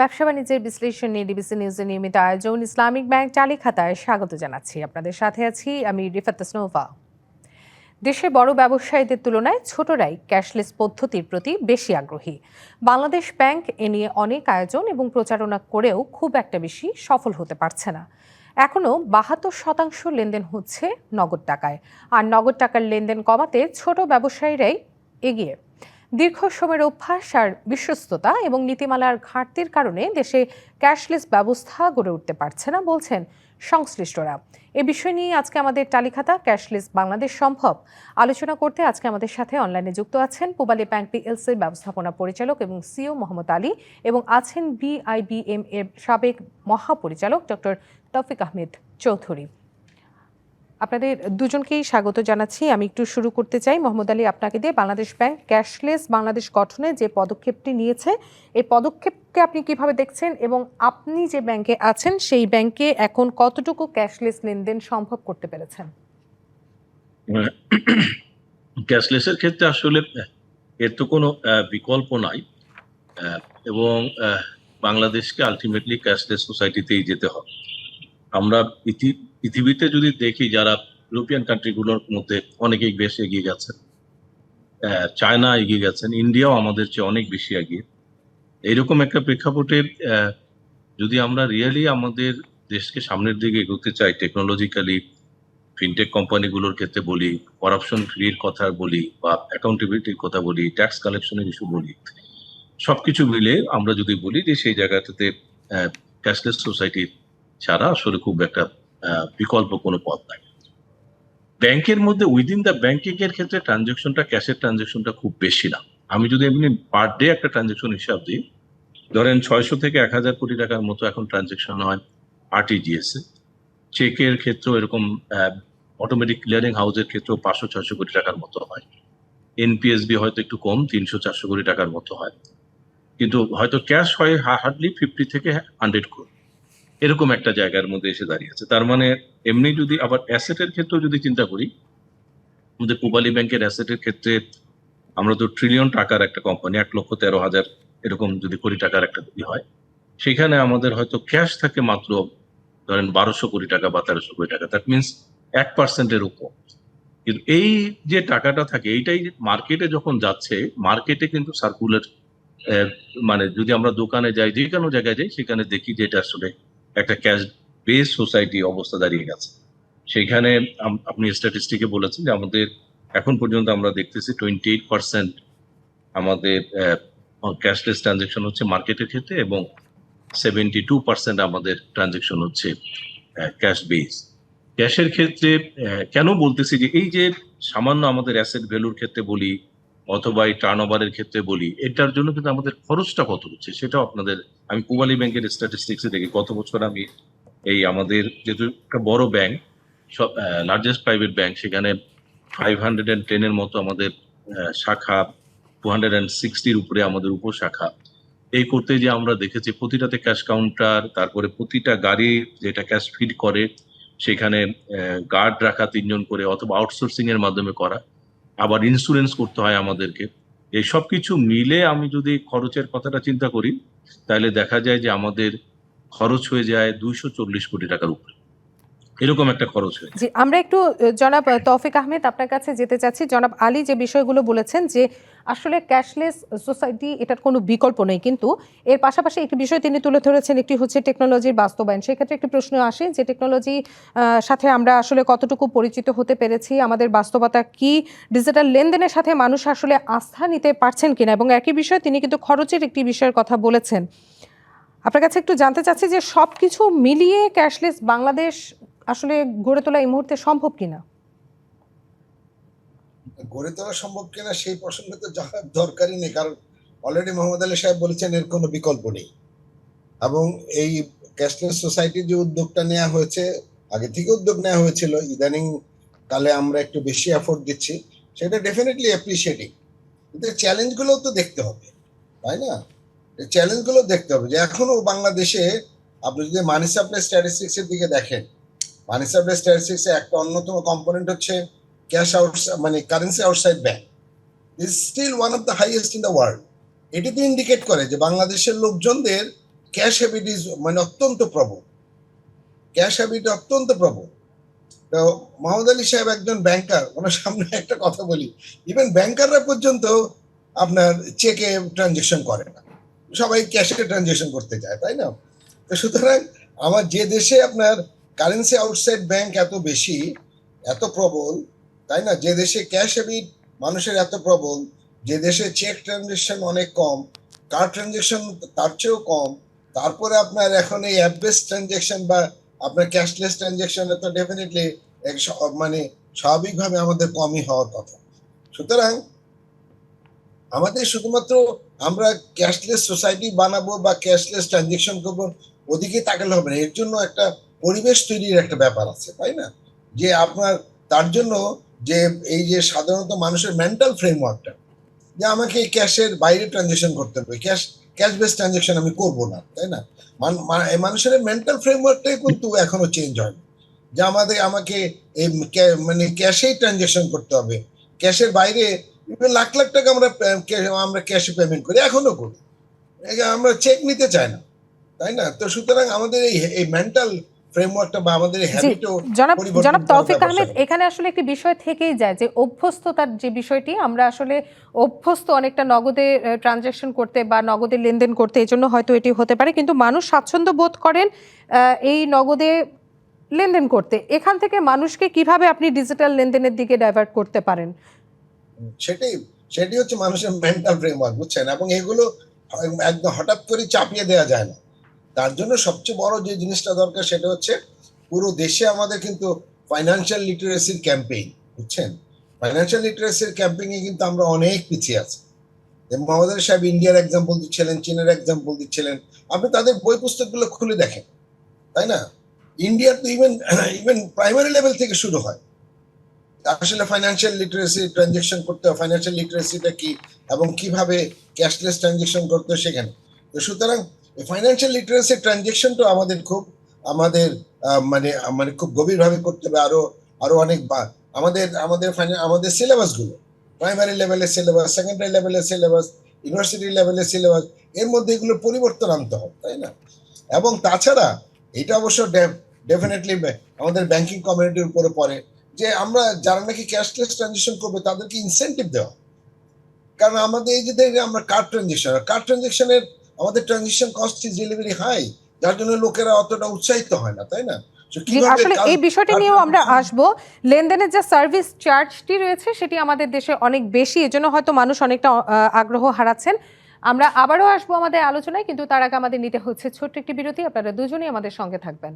ব্যবসা বাণিজ্যের বিশ্লেষণ নিয়ে ডিবিসি নিউজের নিয়মিত আয়োজন ইসলামিক ব্যাংক চালি খাতায় স্বাগত জানাচ্ছি। আপনাদের সাথে আছি আমি রিফাত তাসনোভা। দেশে বড় ব্যবসায়ীদের তুলনায় ছোটরাই ক্যাশলেস পদ্ধতির প্রতি বেশি আগ্রহী। বাংলাদেশ ব্যাংক এ নিয়ে অনেক আয়োজন এবং প্রচারণা করেও খুব একটা বেশি সফল হতে পারছে না। এখনও বাহাত্তর শতাংশ লেনদেন হচ্ছে নগদ টাকায়। আর নগদ টাকার লেনদেন কমাতে ছোট ব্যবসায়ীরাই এগিয়ে। দীর্ঘ সময়ের অভ্যাস আর বিশ্বস্ততা এবং নীতিমালার ঘাটতির কারণে দেশে ক্যাশলেস ব্যবস্থা গড়ে উঠতে পারছে না বলছেন সংশ্লিষ্টরা। এ বিষয় নিয়ে আজকে আমাদের তালিকাতা ক্যাশলেস বাংলাদেশ সম্ভব। আলোচনা করতে আজকে আমাদের সাথে অনলাইনে যুক্ত আছেন পুবালি ব্যাংক পিএলসির ব্যবস্থাপনা পরিচালক এবং সিও মোহাম্মদ আলী এবং আছেন বিআইবিএম এর সাবেক মহাপরিচালক ডক্টর তৌফিক আহমেদ চৌধুরী। আপনাদের দুজনকেই স্বাগত জানাচ্ছি। আমি একটু শুরু করতে চাই। মোহাম্মদ আলী আপনাকে দিয়ে বাংলাদেশ ব্যাংক ক্যাশলেস বাংলাদেশ গঠনে যে পদক্ষেপটি নিয়েছে, এই পদক্ষেপকে আপনি কীভাবে দেখছেন এবং আপনি যে ব্যাংকে আছেন, সেই ব্যাংকে এখন কতটুকু ক্যাশলেস লেনদেন সম্ভব করতে পেরেছেন? ক্যাশলেসের ক্ষেত্রে আসলে, এর তো কোনো বিকল্প নাই। এবং বাংলাদেশকে আলটিমেটলি ক্যাশলেস সোসাইটিতেই যেতে হবে। আমরা পৃথিবীতে যদি দেখি যারা ইউরোপিয়ান কান্ট্রিগুলোর মধ্যে অনেকেই বেশ এগিয়ে গেছেন চায়না এগিয়ে গেছেন, ইন্ডিয়াও আমাদের চেয়ে অনেক বেশি এগিয়ে। এইরকম একটা প্রেক্ষাপটে যদি আমরা রিয়েলি আমাদের দেশকে সামনের দিকে এগোতে চাই টেকনোলজিক্যালি ফিনটেক কোম্পানিগুলোর ক্ষেত্রে বলি করাপশন ফ্রির কথা বলি বা অ্যাকাউন্টেবিলিটির কথা বলি ট্যাক্স কালেকশনের ইস্যু বলি, সবকিছু মিলে আমরা যদি বলি যে সেই জায়গাটাতে ক্যাশলেস সোসাইটি ছাড়া আসলে খুব একটা বিকল্প কোনো পথ নাই। ব্যাংকের মধ্যে উইদিন দ্য ব্যাংকিং এর ক্ষেত্রে ট্রানজেকশনটা ক্যাশের ট্রানজেকশনটা খুব বেশি না। আমি যদি এমনি পার ডে একটা ট্রানজেকশন হিসাব দিই, ধরেন ছয়শো থেকে এক হাজার কোটি টাকার মতো এখন ট্রানজেকশন হয় আরটিজিএস এ। চেকের ক্ষেত্রেও এরকম অটোমেটিক ক্লিয়ারিং হাউসের ক্ষেত্রেও পাঁচশো, ছয়শো কোটি টাকার মতো হয়। এনপিএসবি হয়তো একটু কম, তিনশো, চারশো কোটি টাকার মতো হয়। কিন্তু হয়তো ক্যাশ হয় হার্ডলি ফিফটি থেকে হান্ড্রেড কোটি এরকম একটা জায়গার মধ্যে এসে দাঁড়িয়েছে তার মানে এমনি যদি আবার অ্যাসেটের ক্ষেত্রেও যদি চিন্তা করি, আমাদের পূবালী ব্যাংকের অ্যাসেটের ক্ষেত্রে আমরা তো ট্রিলিয়ন টাকার একটা কোম্পানি এক লক্ষ তেরো হাজার এরকম যদি কোটি টাকার একটা ই হয়, সেখানে আমাদের হয়তো ক্যাশ থাকে মাত্র ধরেন বারোশো কোটি টাকা বা তেরোশো কোটি টাকা। দ্যাট মিনস এক পার্সেন্টের উপর কিন্তু এই যে টাকাটা থাকে, এইটাই মার্কেটে যখন যাচ্ছে মার্কেটে কিন্তু সার্কুলার মানে যদি আমরা দোকানে যাই, যে কোনো জায়গায় যাই, সেখানে দেখি যে এটা আসলে একটা ক্যাশ বেস সোসাইটি অবস্থা দাঁড়িয়ে গেছে। সেখানে আপনি স্ট্যাটিস্টিকে বলেছেন যে আমাদের এখন পর্যন্ত আমরা দেখতেছি টোয়েন্টি এইট পার্সেন্ট আমাদের ক্যাশলেস ট্রানজেকশন হচ্ছে মার্কেটের ক্ষেত্রে এবং সেভেন্টি টু পার্সেন্ট আমাদের ট্রানজেকশন হচ্ছে ক্যাশ বেস ক্যাশের ক্ষেত্রে কেন বলতেছি যে এই যে সামান্য আমাদের অ্যাসেট ভ্যালুর ক্ষেত্রে বলি অথবা এই টার্ন ওভারের ক্ষেত্রে বলি, এটার জন্য কিন্তু আমাদের খরচটা কত হচ্ছে সেটাও আপনাদের, আমি পুবালি ব্যাংকের স্ট্যাটিস্টিক্সে দেখি, গত বছর আমি এই আমাদের যেহেতু একটা বড় ব্যাংক সব লার্জেস্ট প্রাইভেট ব্যাংক সেখানে ফাইভ হান্ড্রেড অ্যান্ড টেনের মতো আমাদের শাখা টু হান্ড্রেড অ্যান্ড সিক্সটির উপরে আমাদের উপশাখা। এই করতে যে আমরা দেখেছি প্রতিটাতে ক্যাশ কাউন্টার তারপরে প্রতিটা গাড়ি যেটা ক্যাশ ফিড করে, সেখানে গার্ড রাখা তিনজন করে, অথবা আউটসোর্সিং এর মাধ্যমে করা। আবার ইন্স্যুরেন্স করতে হয় আমাদেরকে। এই সব কিছু মিলে আমি যদি খরচের কথাটা চিন্তা করি, তাহলে দেখা যায় যে আমাদের খরচ হয়ে যায় দুইশো চল্লিশ কোটি টাকার উপরে। এরকম একটা খরচ হয়ে জি, আমরা একটু জনাব তৌফিক আহমেদ আপনার কাছে যেতে চাচ্ছি। জনাব আলী যে বিষয়গুলো বলেছেন যে আসলে ক্যাশলেস সোসাইটি এটার কোনো বিকল্প নেই, কিন্তু এর পাশাপাশি একটি বিষয় তিনি তুলে ধরেছেন, একটি হচ্ছে টেকনোলজির বাস্তবায়ন। সেক্ষেত্রে একটি প্রশ্ন আসে যে টেকনোলজি সাথে আমরা আসলে কতটুকু পরিচিত হতে পেরেছি, আমাদের বাস্তবতা কি? ডিজিটাল লেনদেনের সাথে মানুষ আসলে আস্থা নিতে পারছেন কিনা? এবং একই বিষয়ে তিনি কিন্তু খরচের একটি বিষয়ের কথা বলেছেন। আপনার কাছে একটু জানতে চাচ্ছি যে সব কিছু মিলিয়ে ক্যাশলেস বাংলাদেশ আসলে গড়ে তোলা এই মুহূর্তে সম্ভব কিনা? গড়ে তোলা সম্ভব কিনা সেই প্রসঙ্গে তো যাওয়ার দরকারই নেই, কারণ অলরেডি মোহাম্মদ আলী সাহেব বলেছেন এর কোনো বিকল্প নেই। এবং এই ক্যাশলেস সোসাইটির যে উদ্যোগটা নেওয়া হয়েছে, আগে থেকে উদ্যোগ নেওয়া হয়েছিল, ইদানিং কালে আমরা একটু বেশি এফোর্ট দিচ্ছি, সেটা ডেফিনেটলি অ্যাপ্রিসিয়েটিং কিন্তু চ্যালেঞ্জগুলোও তো দেখতে হবে, তাই না? চ্যালেঞ্জগুলো দেখতে হবে যে এখনও বাংলাদেশে, আপনি যদি মানি সাপ্লাই স্ট্যাটিস্টিক্স এর দিকে দেখেন মানি সাপ্লাই স্ট্যাটিস্টিক্স একটা অন্যতম কম্পোনেন্ট হচ্ছে ক্যাশ আউট মানে currency outside bank is still one of the highest in the world এটি তো ইন্ডিকেট করে যে বাংলাদেশের লোকজনদের ক্যাশ হ্যাবিট ইজ মানে অত্যন্ত প্রবল। ক্যাশ হ্যাবিট অত্যন্ত প্রবল। তো মোহাম্মদ আলী সাহেব একজন ব্যাংকার ওনার সামনে একটা কথা বলি। ইভেন ব্যাংকাররা পর্যন্ত আপনার চেকে ট্রানজেকশন করে না। সবাই ক্যাশে ট্রানজেকশন করতে চায় তাই না? তো সুতরাং আমার যে দেশে আপনার কারেন্সি আউটসাইড ব্যাংক এত বেশি, এত প্রবল, তাই না? যে দেশে ক্যাশ হ্যাবিট মানুষের এত প্রবল, যে দেশে চেক ট্রানজেকশন অনেক কম কার্ড ট্রানজেকশন তার চেয়েও কম, তারপরে আপনার এখন এই অ্যাপ বেস ট্রানজেকশন বা আপনার ক্যাশলেস ট্রানজেকশনে তো ডেফিনেটলি মানে স্বাভাবিকভাবে আমাদের কমই হওয়ার কথা। সুতরাং আমাদের শুধুমাত্র আমরা ক্যাশলেস সোসাইটি বানাবো বা ক্যাশলেস ট্রানজেকশন করব, ওদিকে তাকালে হবে না। এর জন্য একটা পরিবেশ তৈরির একটা ব্যাপার আছে, তাই না? যে আপনার, তার জন্য যে এই যে সাধারণত মানুষের মেন্টাল ফ্রেমওয়ার্কটা যে আমাকে ক্যাশের বাইরে ট্রানজেকশন করতে হবে ক্যাশ ক্যাশ বেস ট্রানজেকশন আমি করব না, তাই না? মানুষের মেন্টাল ফ্রেমওয়ার্কটাই কিন্তু এখনও চেঞ্জ হয়নি যে আমাদের, আমাকে এই মানে ক্যাশেই ট্রানজেকশন করতে হবে ক্যাশের বাইরে লাখ লাখ টাকা আমরা আমরা ক্যাশে পেমেন্ট করি, এখনও করি। আমরা চেক নিতে চাই না, তাই না? তো সুতরাং আমাদের এই এই মেন্টাল ফ্রেমওয়ার্কটা বা আমাদের হ্যাবিটও জনাব জনাব তৌফিক আহমেদ এখানে আসলে একটি বিষয় থেকেই যায় যে অভ্যস্ততার যে বিষয়টি আমরা আসলে অভ্যস্ত অনেকটা নগদে ট্রানজ্যাকশন করতে বা নগদে লেনদেন করতে এই জন্য হয়তো এটি হতে পারে কিন্তু মানুষ স্বাচ্ছন্দ্য বোধ করেন এই নগদে লেনদেন করতে। এখান থেকে মানুষকে কীভাবে আপনি ডিজিটাল লেনদেনের দিকে ডাইভার্ট করতে পারেন? সেটাই সেটি হচ্ছে মানুষের মেন্টাল ফ্রেমওয়ার্ক বুঝছেন? এবং এগুলো একদম হঠাৎ করে চাপিয়ে দেওয়া যায় না। তার জন্য সবচেয়ে বড় যে জিনিসটা দরকার সেটা হচ্ছে পুরো দেশে আমাদের কিন্তু ফাইন্যান্সিয়াল লিটারেসির ক্যাম্পেইন বুঝছেন? ফাইন্যান্সিয়াল লিটারেসির ক্যাম্পেইন কিন্তু আমরা অনেক পিছিয়ে আছি। আলী সাহেব ইন্ডিয়ার এক্সাম্পল দিচ্ছিলেন, চীনের এক্সাম্পল দিচ্ছিলেন। আপনি তাদের বই পুস্তকগুলো খুলে দেখেন, তাই না? ইন্ডিয়ার তো ইভেন ইভেন প্রাইমারি লেভেল থেকে শুরু হয়। আসলে ফাইন্যান্সিয়াল লিটারেসি ট্রানজেকশন করতে হয় ফাইন্যান্সিয়াল লিটারেসিটা কি এবং কীভাবে ক্যাশলেস ট্রানজেকশন করতে হয় সেখানে। তো সুতরাং ফাইন্যান্সিয়াল লিটারেসি ট্রানজেকশনটা আমাদের খুব, আমাদের মানে মানে খুব গভীরভাবে করতে হবে। আরও আরও অনেক বা- আমাদের আমাদের আমাদের সিলেবাসগুলো প্রাইমারি লেভেলের সিলেবাস সেকেন্ডারি লেভেলের সিলেবাস ইউনিভার্সিটি লেভেলের সিলেবাস এর মধ্যে এগুলো পরিবর্তন আনতে হবে, তাই না? এবং তাছাড়া এটা অবশ্য ডেফিনেটলি আমাদের ব্যাংকিং কমিউনিটির উপরে পড়ে যে আমরা যারা নাকি ক্যাশলেস ট্রানজেকশন করবে, তাদেরকে ইনসেন্টিভ দেওয়া। কারণ আমাদের এই যে আমরা কার্ড ট্রানজেকশন কার্ড ট্রানজেকশনের আমাদের transaction cost is delivery high যার জন্য লোকেরা অতটা উৎসাহিত হয় না তাই না? আসলে এই বিষয়টি নিয়েও আমরা আসব। লেনদেনের যে সার্ভিস চার্জটি রয়েছে সেটি আমাদের দেশে অনেক বেশি এজন্য হয়তো মানুষ অনেকটা আগ্রহ হারাচ্ছেন। আমরা আবারও আসব আমাদের আলোচনায় কিন্তু তার আগে আমাদের নিতে হচ্ছে ছোট্ট একটি বিরতি। আপনারা দুজনেই আমাদের সঙ্গে থাকবেন।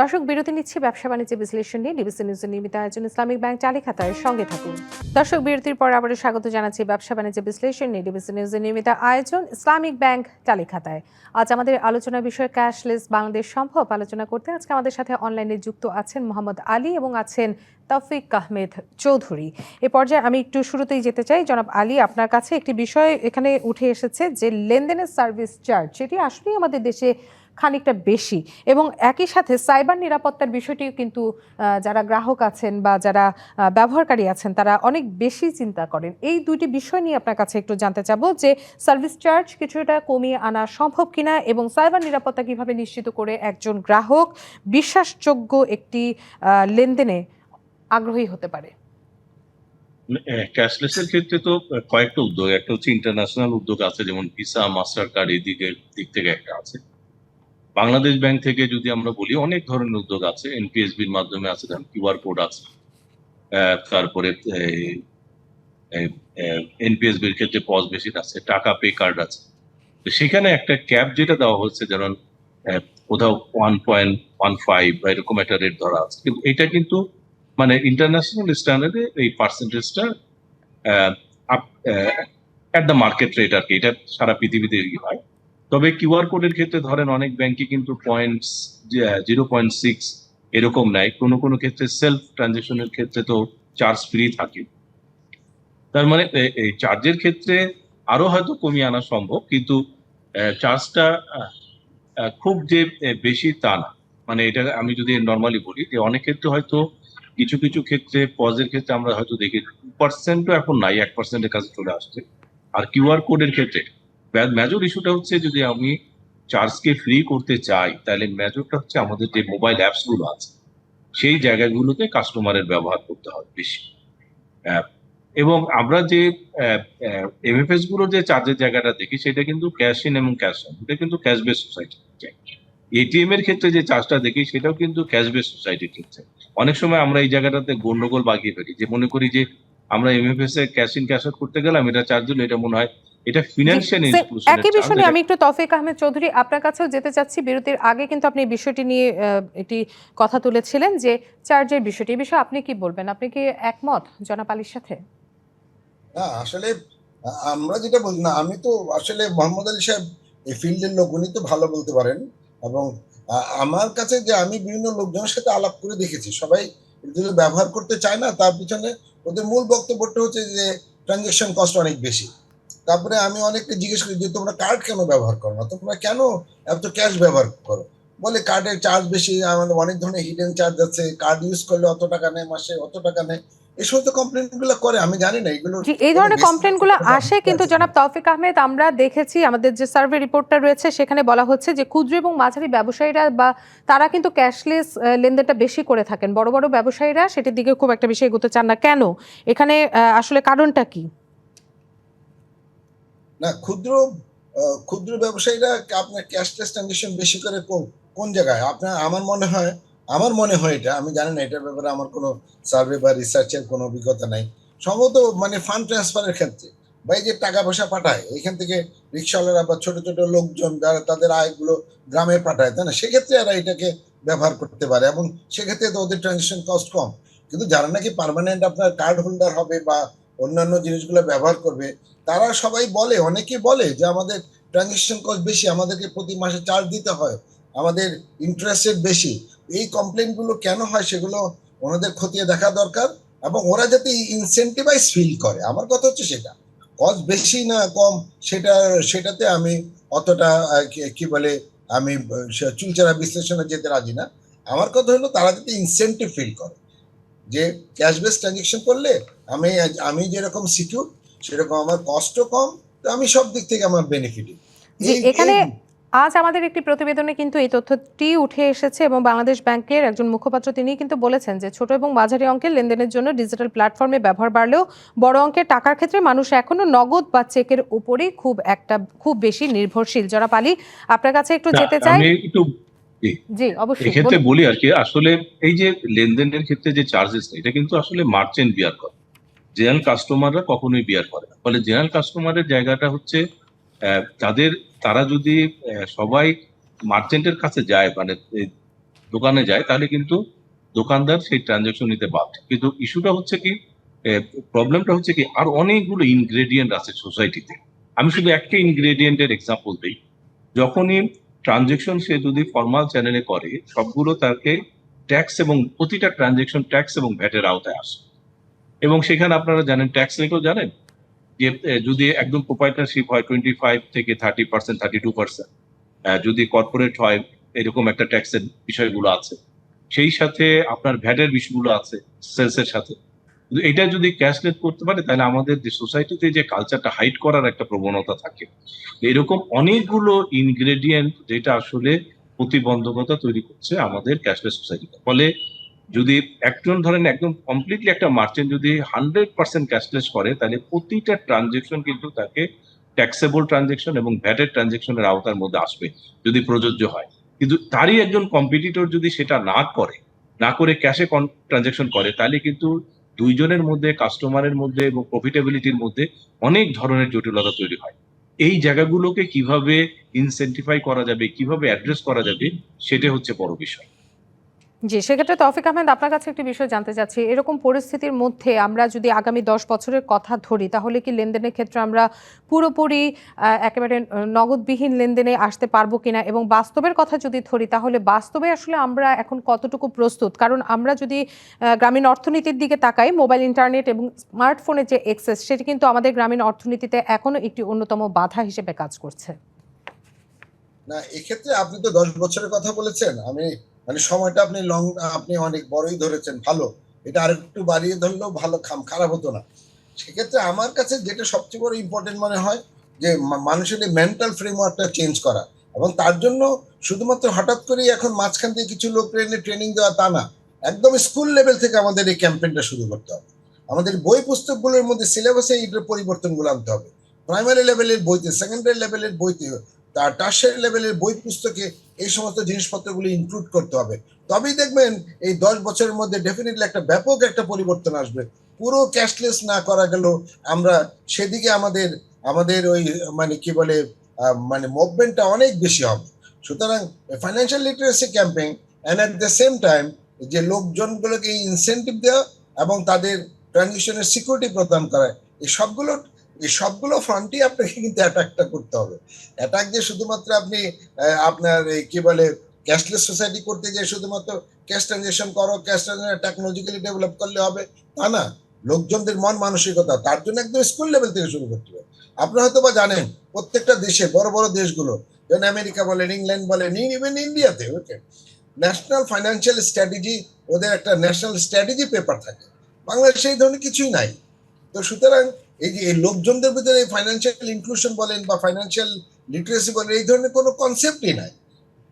দর্শক, বিরতি নিচ্ছি ব্যবসা বাণিজ্য বিশ্লেষণ নিয়ে। ডিবিসি নিউজের নিয়মিত আয়োজন ইসলামিক ব্যাংক চালি খাতায় সঙ্গে থাকুন। দর্শক, বিরতির পর আবারও স্বাগত জানাচ্ছি ব্যবসা বাণিজ্য বিশ্লেষণ নিয়ে। ডিবিসি নিউজের নিয়মিত আয়োজন ইসলামিক ব্যাংক চালি খাতায়। আজ আমাদের আলোচনার বিষয় ক্যাশলেস বাংলাদেশ সম্ভব আলোচনা করতে আজকে আমাদের সাথে অনলাইনে যুক্ত আছেন মোহাম্মদ আলী এবং আছেন তৌফিক আহমেদ চৌধুরী। এ পর্যায়ে আমি একটু শুরুতেই যেতে চাই। জনাব আলী, আপনার কাছে একটি বিষয় এখানে উঠে এসেছে যে লেনদেনের সার্ভিস চার্জ, সেটি আসলেই আমাদের দেশে খানিকটা বেশি। এবং একই সাথে সাইবার নিরাপত্তার বিষয়টিও কিন্তু যারা গ্রাহক আছেন বা যারা ব্যবহারকারী আছেন, তারা অনেক বেশি চিন্তা করেন। এই দুইটি বিষয় নিয়ে আপনার কাছে একটু জানতে চাবো যে, সার্ভিস চার্জ কিছুটা কমিয়ে আনা সম্ভব কিনা এবং সাইবার নিরাপত্তা কীভাবে নিশ্চিত করে একজন গ্রাহক বিশ্বাসযোগ্য একটি লেনদেনে আগ্রহী হতে পারে? ক্যাশলেস এর ক্ষেত্রে তো কয়েকটা উদ্যোগ, একটা হচ্ছে ইন্টারন্যাশনাল উদ্যোগ আছে, যেমন ভিসা মাস্টার কার্ড এই দিক থেকে একটা আছে। বাংলাদেশ ব্যাংক থেকে যদি আমরা বলি, অনেক ধরনের উদ্যোগ আছে, এনপিএসবির মাধ্যমে আছে কিউআর কোড আছে। তারপরে এনপিএসবির ক্ষেত্রে পজ মেশিন আছে, টাকা পে কার্ড আছে। সেখানে একটা ক্যাপ যেটা দেওয়া হচ্ছে, যেমন কোথাও ওয়ান পয়েন্ট ওয়ান ফাইভ বা এরকম একটা রেট ধরা আছে। কিন্তু এটা কিন্তু মানে ইন্টারন্যাশনাল স্ট্যান্ডার্ডে এই পার্সেন্টেজটা অ্যাট দ্য মার্কেট রেট আর কি, এটা সারা পৃথিবীতে হয়। তবে কিউআর কোডের ক্ষেত্রে ধরেন অনেক ব্যাংকে কিন্তু পয়েন্ট জিরো পয়েন্ট সিক্স এরকম নেয় কোনো কোনো ক্ষেত্রে সেলফ ট্রানজেকশনের ক্ষেত্রে তো চার্জ ফ্রি থাকে। তার মানে এই চার্জের ক্ষেত্রে আরও হয়তো কমিয়ে আনা সম্ভব, কিন্তু চার্জটা খুব যে বেশি তা না। মানে এটা আমি যদি নর্মালি বলি যে, অনেক ক্ষেত্রে হয়তো কিছু কিছু ক্ষেত্রে পজের ক্ষেত্রে আমরা হয়তো দেখি টু পার্সেন্টও এখন নাই, এক পার্সেন্টের কাছে চলে আসছে। আর কিউআর কোডের ক্ষেত্রে মেজর ইস্যুটা হচ্ছে যদি আমি চার্জকে ফ্রি করতে চাই, তাহলে মেজরটা হচ্ছে আমাদের যে মোবাইল অ্যাপসগুলো আছে, সেই জায়গাগুলোতে কাস্টমারের ব্যবহার করতে হবে বেশি। এবং আমরা যে এমএফএসগুলোর যে চার্জের জায়গাটা দেখি, সেটা কিন্তু ক্যাশ ইন এবং ক্যাশ আউট এটা কিন্তু ক্যাশ বেস সোসাইটি এটিএম এর ক্ষেত্রে যে চার্জটা দেখি, সেটাও কিন্তু ক্যাশ বেস সোসাইটির ক্ষেত্রে। অনেক সময় আমরা এই জায়গাটাতে গন্ডগোল বাগিয়ে ফেলি, যে মনে করি যে আমরা এমএফএস এ ক্যাশ ইন ক্যাশ আউট করতে গেলাম, এটা চার্জ দিলে, এটা মনে হয় এটা ফিনান্সিয়াল ইনস্টিটিউশন একই বিষয় আমি একটু তৌফিক আহমেদ চৌধুরী আপনার কাছেও যেতে চাচ্ছি। বিরতির আগে কিন্তু আপনি এই বিষয়টি নিয়ে আহ, একটি কথা তুলেছিলেন যে চার্জের বিষয়টি। এই বিষয়ে আপনি কি বলবেন? আপনি কি একমত জনাব আলীর সাথে? না আসলে আমরা যেটা বলি না আমি তো আসলে মোহাম্মদ আলী সাহেব এই ফিল্ডের লোক উনি তো ভালো বলতে পারেন। এবং আমার কাছে যে আমি বিভিন্ন লোকজনের সাথে আলাপ করে দেখেছি সবাই এগুলো ব্যবহার করতে চায় না তার পিছনে ওদের মূল বক্তব্যটা হচ্ছে যে ট্রানজেকশন কস্ট অনেক বেশি। তারপরে আমি অনেককে জিজ্ঞেস করি যে তোমরা কার্ড কেন ব্যবহার করো না? তোমরা কেন এত ক্যাশ ব্যবহার করো? বলে কার্ডের চার্জ বেশি আমাদের অনেক ধরনের হিডেন চার্জ আছে। কার্ড ইউজ করলে অত টাকা নেয় মাসে অত টাকা নেয়। এই সমস্ত কমপ্লেনগুলো করে আমি জানি না এগুলো এই ধরনের কমপ্লেনগুলো আসে কিন্তু জনাব তৌফিক আহমেদ আমরা দেখেছি আমাদের যে সার্ভে রিপোর্টটা রয়েছে সেখানে বলা হচ্ছে যে ক্ষুদ্র এবং মাঝারি ব্যবসায়ীরা বা তারা কিন্তু ক্যাশলেস লেনদেনটা বেশি করে থাকেন। বড় বড় ব্যবসায়ীরা সেটির দিকে খুব একটা বেশি এগোতে চান না। কেন? এখানে আসলে কারণটা কি? না, ক্ষুদ্র ক্ষুদ্র ব্যবসায়ীরা আপনার ক্যাশলেস ট্রানজেকশন বেশি করে কোন- কোন জায়গায়? আপনার, আমার মনে হয়, আমার মনে হয় এটা, আমি জানি না, এটার ব্যাপারে আমার কোনো সার্ভে বা রিসার্চের কোনো অভিজ্ঞতা নাই। সম্ভবত মানে ফান্ড ট্রান্সফারের ক্ষেত্রে, বা এই যে টাকা পয়সা পাঠায়, এখান থেকে রিক্সাওয়ালারা বা ছোট ছোট লোকজন যারা, তাদের আয়গুলো গ্রামে পাঠায়, তাই না? সেক্ষেত্রে এরা এটাকে ব্যবহার করতে পারে, এবং সেক্ষেত্রে তো ওদের ট্রানজেকশন কস্ট কম। কিন্তু যারা নাকি পার্মানেন্ট আপনার কার্ড হোল্ডার হবে বা অন্যান্য জিনিসগুলো ব্যবহার করবে তারা সবাই বলে, অনেকে বলে যে আমাদের ট্রানজেকশন কস্ট বেশি, আমাদেরকে প্রতি মাসে চার্জ দিতে হয়, আমাদের ইন্টারেস্ট রেট বেশি। এই কমপ্লেনগুলো কেন হয় সেগুলো ওনাদের খতিয়ে দেখা দরকার এবং ওরা যাতে ইনসেন্টিভাইজ ফিল করে। আমার কথা হচ্ছে সেটা। কস্ট বেশি না কম, সেটা, সেটাতে আমি অতটা কি- বলে, আমি চুলচেরা বিশ্লেষণে যেতে রাজি না। আমার কথা হলো তারা যাতে ইনসেন্টিভ ফিল করে। যে ক্যাশ বেস ট্রানজেকশন করলে আমি আমি যেরকম সিকিউর সেরকম আমার কষ্টও কম তো আমি সব দিক থেকে আমার বেনিফিট এখানে- আজ আমাদের একটি প্রতিবেদনে কিন্তু এই তথ্যটি উঠে এসেছে এবং বাংলাদেশ ব্যাংকের একজন মুখপাত্র তিনি কিন্তু বলেছেন যে ছোট এবং মাঝারি অঙ্কের লেনদেনের জন্য ডিজিটাল প্ল্যাটফর্মে ব্যবহার বাড়লেও বড় অঙ্কের টাকার ক্ষেত্রে মানুষ এখনও নগদ বা চেকের উপরেই খুব একটা খুব বেশি নির্ভরশীল। জনাব পালি আপনার কাছে একটু যেতে চাই? জি। অবশ্যই। এক্ষেত্রে বলি আর কি আসলে এই যে লেনদেনের ক্ষেত্রে যে চার্জেস এটা কিন্তু আসলে মার্চেন্ট বিয়ার করে। জেনারেল কাস্টমাররা কখনোই বিয়ার করে না। ফলে জেনারেল কাস্টমারের জায়গাটা হচ্ছে তাদের, তারা যদি সবাই মার্চেন্টের কাছে যায় মানে দোকানে যায়, তাহলে কিন্তু দোকানদার সেই ট্রানজাকশন নিতে বাধ্য। কিন্তু ইস্যুটা হচ্ছে কি প্রবলেমটা হচ্ছে কি, আর অনেকগুলো ইনগ্রেডিয়েন্ট আছে সোসাইটিতে আমি শুধু একটা ইনগ্রেডিয়েন্টের এক্সাম্পল দিই। যখনই ট্রানজেকশন সে যদি ফর্মাল চ্যানেলে করে, সবগুলো তাকে ট্যাক্স এবং প্রতিটা ট্রানজেকশন ট্যাক্স এবং ভ্যাটের আওতায় আসে। এবং সেখানে আপনারা জানেন ট্যাক্স রেটও জানেন যে যদি একদম প্রোপাইটারশিপ হয় টোয়েন্টি ফাইভ থেকে thirty percent thirty two percent যদি কর্পোরেট হয়, এরকম একটা ট্যাক্সের বিষয়গুলো আছে। সেই সাথে আপনার ভ্যাটের বিষয়গুলো আছে সেলসের সাথে। এটা যদি ক্যাশলেস করতে পারে, তাহলে আমাদের যে সোসাইটিতে যে কালচারটা হাইড করার একটা প্রবণতা থাকে। এরকম অনেকগুলো ইনগ্রেডিয়েন্ট যেটা আসলে প্রতিবন্ধকতা তৈরি করছে আমাদের ক্যাশলেস সোসাইটিতে ফলে যদি একজন ধরেন একদম কমপ্লিটলি একটা মার্চেন্ট যদি হান্ড্রেড পার্সেন্ট ক্যাশলেস করে, তাহলে প্রতিটা ট্রানজেকশন কিন্তু তাকে ট্যাক্সেবল ট্রানজেকশন এবং ভ্যাটের ট্রানজেকশনের আওতার মধ্যে আসবে যদি প্রযোজ্য হয়। কিন্তু তারই একজন কম্পিটিটর যদি সেটা না করে না করে ক্যাশে ট্রানজেকশন করে, তাহলে কিন্তু দুইজনের মধ্যে কাস্টমারের মধ্যে এবং প্রফিটেবিলিটির মধ্যে অনেক ধরনের জটিলতা তৈরি হয়। এই জায়গাগুলোকে কীভাবে ইনসেন্টিফাই করা যাবে, কীভাবে অ্যাড্রেস করা যাবে, সেটা হচ্ছে বড় বিষয়। জি, সেক্ষেত্রে তৌফিক আহমেদ, আপনার কাছে একটি বিষয় জানতে চাচ্ছি। এরকম পরিস্থিতির মধ্যে আমরা যদি আগামী দশ বছরের কথা ধরি, তাহলে কি লেনদেনের ক্ষেত্রে আমরা পুরোপুরি একেবারে নগদবিহীন লেনদেনে আসতে পারব কিনা? এবং বাস্তবের কথা যদি ধরি, তাহলে বাস্তবে আসলে আমরা এখন কতটুকু প্রস্তুত? কারণ আমরা যদি গ্রামীণ অর্থনীতির দিকে তাকাই, মোবাইল, ইন্টারনেট এবং স্মার্টফোনের যে এক্সেস সেটি কিন্তু আমাদের গ্রামীণ অর্থনীতিতে এখনও একটি অন্যতম বাধা হিসেবে কাজ করছে। না, এক্ষেত্রে আপনি তো দশ বছরের কথা বলেছেন। আমি মানে সময়টা আপনি লং আপনি অনেক বড়ই ধরেছেন, ভালো। এটা আরেকটু বাড়িয়ে ধরলেও ভালো খাম, খারাপ হতো না। সেক্ষেত্রে আমার কাছে যেটা সবচেয়ে বড় ইম্পর্টেন্ট মনে হয়, যে মানুষের এই মেন্টাল ফ্রেমওয়ার্কটা চেঞ্জ করা। এবং তার জন্য শুধুমাত্র হঠাৎ করেই এখন মাঝখান দিয়ে কিছু লোক ট্রেনে ট্রেনিং দেওয়া তা না। একদম স্কুল লেভেল থেকে আমাদের এই ক্যাম্পেইনটা শুরু করতে হবে। আমাদের বই পুস্তকগুলোর মধ্যে সিলেবাসে এইটার পরিবর্তনগুলো আনতে হবে। প্রাইমারি লেভেলের বইতে সেকেন্ডারি লেভেলের বইতে তার টার্সারি লেভেলের বই পুস্তকে এই সমস্ত জিনিসপত্রগুলি ইনক্লুড করতে হবে। তবেই দেখবেন এই দশ বছরের মধ্যে ডেফিনেটলি একটা ব্যাপক একটা পরিবর্তন আসবে। পুরো ক্যাশলেস না করা গেল আমরা সেদিকে আমাদের আমাদের ওই মানে কি বলে মানে মুভমেন্টটা অনেক বেশি হবে। সুতরাং financial literacy campaign and at the same time যে লোকজনগুলোকে ইনসেন্টিভ দেওয়া এবং তাদের ট্রানজিশনের সিকিউরিটি প্রদান করা এই সবগুলো এই সবগুলো ফ্রন্টই আপনাকে কিন্তু অ্যাটাকটা করতে হবে। অ্যাটাক যে শুধুমাত্র আপনি আপনার এই কি বলে ক্যাশলেস সোসাইটি করতে গিয়ে শুধুমাত্র ক্যাশ ট্রানজেকশন করো ক্যাশ ট্রানজেকশন টেকনোলজিক্যালি ডেভেলপ করলে হবে, তা না। লোকজনদের মন মানসিকতা, তার জন্য একদম স্কুল লেভেল থেকে শুরু করতে হবে। আপনারা হয়তো বা জানেন, প্রত্যেকটা দেশে, বড় বড় দেশগুলো, যেমন আমেরিকা বলেন, ইংল্যান্ড বলেন ইভেন ইন্ডিয়াতে ওকে ন্যাশনাল ফাইন্যান্সিয়াল স্ট্র্যাটেজি ওদের একটা ন্যাশনাল স্ট্র্যাটেজি পেপার থাকে। বাংলাদেশে এই ধরনের কিছুই নাই। তো সুতরাং এই যে লোকজনদের ভিতরে ফাইন্যান্সিয়াল ইনক্লুশন বলেন বা ফাইন্যান্সিয়াল লিটারেসি বলেন এই ধরনের কোনো কনসেপ্টই নাই।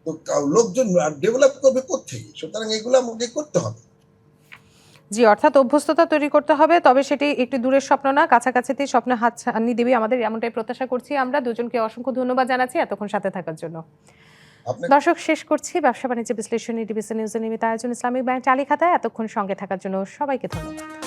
তো লোকজন ডেভেলপ করবে কোথেকে সুতরাং এগুলো আমাকে করতে হবে। জি অর্থাৎ অভ্যস্ততা তৈরি করতে হবে তবে সেটি একটি দূরের স্বপ্ন না কাছাকাছিতেই স্বপ্নে হাত ছানি দেবে আমাদের এমনটাই প্রত্যাশা করছি আমরা। দুজনকে অসংখ্য ধন্যবাদ জানাচ্ছি এতক্ষণ সাথে থাকার জন্য। দর্শক শেষ করছি ব্যবসা বাণিজ্য বিশ্লেষণী ডিবিসি নিউজের নিয়মিত আয়োজন ইসলামিক ব্যাংক চালি খাতায় এতক্ষণ সঙ্গে থাকার জন্য সবাইকে ধন্যবাদ।